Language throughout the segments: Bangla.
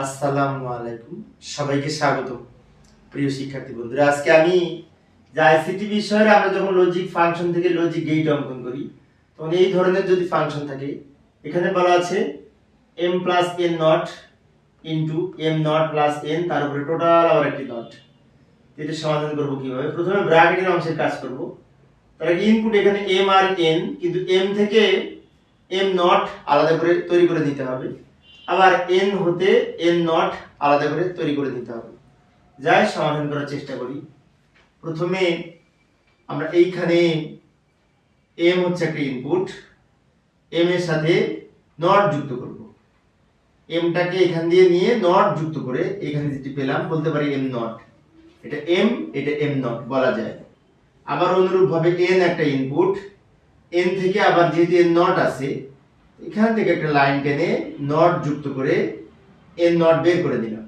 আসসালামু আলাইকুম। সবাইকে স্বাগত প্রিয় শিক্ষার্থী বন্ধুরা, আজকে আমি যে আইসিটি বিষয়ের, আমরা যখন লজিক ফাংশন থেকে লজিক গেট অঙ্কন করি, তখন এই ধরনের যদি ফাংশন থাকে, এখানে বলা আছে M plus N not into M not plus N তার উপরে টোটাল আবার একটি নট এটা সমাধান করব কীভাবে? প্রথমে ব্র্যাকেটের অংশের কাজ করব। তার আগে ইনপুট এখানে এম আর এন কিন্তু এম থেকে এম নট আলাদা করে তৈরি করে নিতে হবে। আবার এন হতে এন নট আলাদা করে তৈরি করে নিতে হবে। যাই সমাধান করার চেষ্টা করি। প্রথমে আমরা এইখানে এম হচ্ছে একটা ইনপুট এম এর সাথে নট যুক্ত করব। এমটাকে এখান দিয়ে নিয়ে নট যুক্ত করে এখানে যেটি পেলাম, বলতে পারি এম নট এটা এম এটা এম নট বলা যায়। আবার অনুরূপভাবে এন একটা ইনপুট এন থেকে আবার যেহেতু এন নট আছে এখান থেকে একটা লাইন টেনে নট যুক্ত করে এন নট বের করে দিলাম।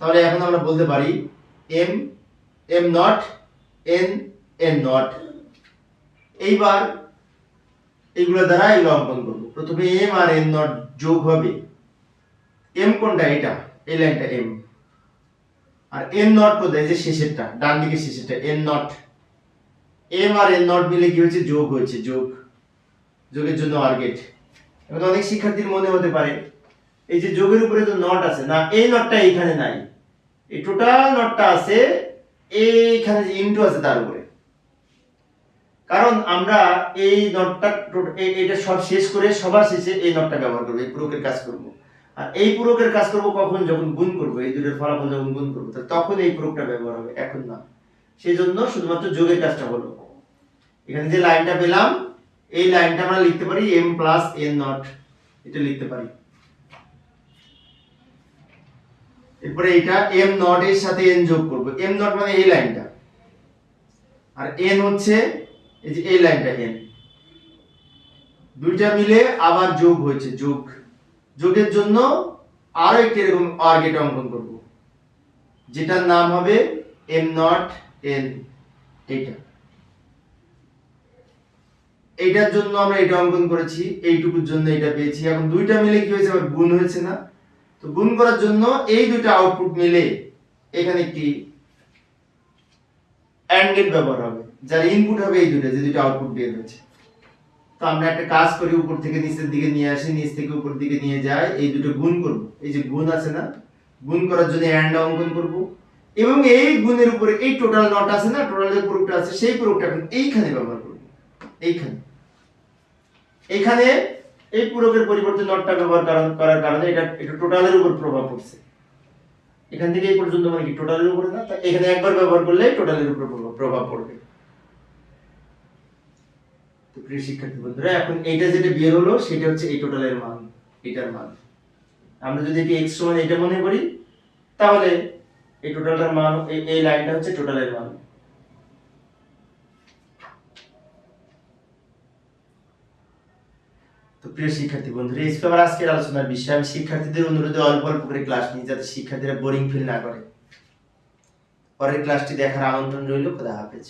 তাহলে এখন আমরা বলতে পারি M M not N N not এইবার এইগুলো দ্বারা এগুলো অঙ্কন করব। প্রথমে এম আর এন নট যোগ হবে। এম কোনটা? এটা। এই লাইনটা এম আর এন নট কোথায়? যে শেষেরটা, ডান দিকে শেষেরটা এন নট এম আর এন নট মিলে কি হয়েছে? যোগ হয়েছে, যোগ। যোগের জন্য আর্গেট এখন অনেক শিক্ষার্থীর মনে হতে পারে, এই যে যোগের উপরে তো নট আছে, না, এই নটটা এইখানে নাই। এই টোটাল নটটা আছে, এইখানে যে ইনটু আছে তার উপরে। কারণ আমরা এই নটটা এটা সব শেষ করে সবার শেষে এই নটটা ব্যবহার করব, এই পুরকের কাজ করব। আর এই পুরকের কাজ করব কখন? যখন গুণ করব, এই দুটোর ফলাফল যখন গুণ করব তখন এই পুরকটা ব্যবহার হবে, এখন না। সেই জন্য শুধুমাত্র যোগের কাজটা হলো। এখানে যে লাইনটা পেলাম এই লাইনটা আমরা লিখতে পারি এম প্লাস এন নট এটা লিখতে পারি। এরপরে এটা এম নট এর সাথে এন যোগ করব। এম নট মানে এই লাইনটা। আর এন হচ্ছে এই যে এই লাইনটা এন দুইটা মিলে আবার যোগ হয়েছে, যোগ। যোগের জন্য আরও একটি এরকম আর্গেট অঙ্কন করব। যেটার নাম হবে এম নট এন এইটা। এইটার জন্য আমরা এটা অঙ্কন করেছি, এইটুকুর জন্য এটা পেয়েছি। এখন দুইটা মিলে কি হয়েছে? আবার গুণ হয়েছে না। তো গুণ করার জন্য এই দুইটা আউটপুট মিলে এখানে একটি অ্যান্ড গেট ব্যবহার হবে, যার ইনপুট হবে এই দুটো যে দুটো আউটপুট বের হয়েছে। তো আমরা একটা কাজ করি, উপর থেকে নিচের দিকে নিয়ে আসি, নিচ থেকে উপর দিকে নিয়ে যাই, এই দুটো গুণ করব। এই যে গুণ আছে না, গুণ করার জন্য অ্যান্ড অঙ্কন করব। এবং এই গুণের উপরে এই টোটাল নট আছে না টোটাল যে প্রুফটা আছে, সেই প্রুফটা এখন এইখানে ব্যবহার করব। এইখানে। এখানে এই পূরকের পরিবর্তে নটটা ব্যবহার করার কারণে এটা এটা টোটালের উপর প্রভাব পড়ছে। এখান থেকে এই পর্যন্ত মানে কি টোটালের উপরে না? এখানে একবার ব্যবহার করলে টোটালের উপর প্রভাব- পড়বে। তো প্রিয় শিক্ষার্থী বন্ধুরা, এখন এইটা যেটা বের হলো, সেটা হচ্ছে এই টোটালের মান, এটার মান। আমরা যদি এটি x সমান এটা মনে করি, তাহলে এই টোটালটার মান এই লাইনটা হচ্ছে টোটালের মান। প্রিয় শিক্ষার্থী বন্ধুরা, এই আমার আজকের আলোচনার বিষয়, আমি শিক্ষার্থীদের অনুরোধে অল্প অল্প করে ক্লাস নিই যাতে শিক্ষার্থীরা বোরিং ফিল না করে। পরের ক্লাসটি দেখার আমন্ত্রণ রইল, খোদা হাফেজ।